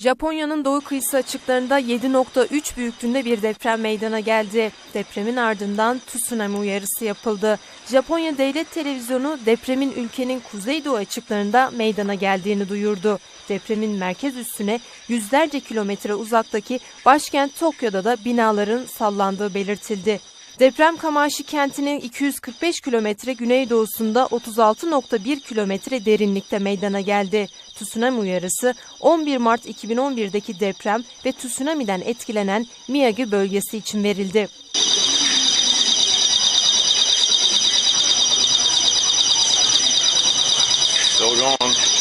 Japonya'nın doğu kıyısı açıklarında 7.3 büyüklüğünde bir deprem meydana geldi. Depremin ardından tsunami uyarısı yapıldı. Japonya Devlet Televizyonu depremin ülkenin kuzeydoğu açıklarında meydana geldiğini duyurdu. Depremin merkez üssüne yüzlerce kilometre uzaktaki başkent Tokyo'da da binaların sallandığı belirtildi. Deprem Kamaşı kentinin 245 kilometre güneydoğusunda 36.1 kilometre derinlikte meydana geldi. Tsunami uyarısı 11 Mart 2011'deki deprem ve tsunami'den etkilenen Miyagi bölgesi için verildi. Still going.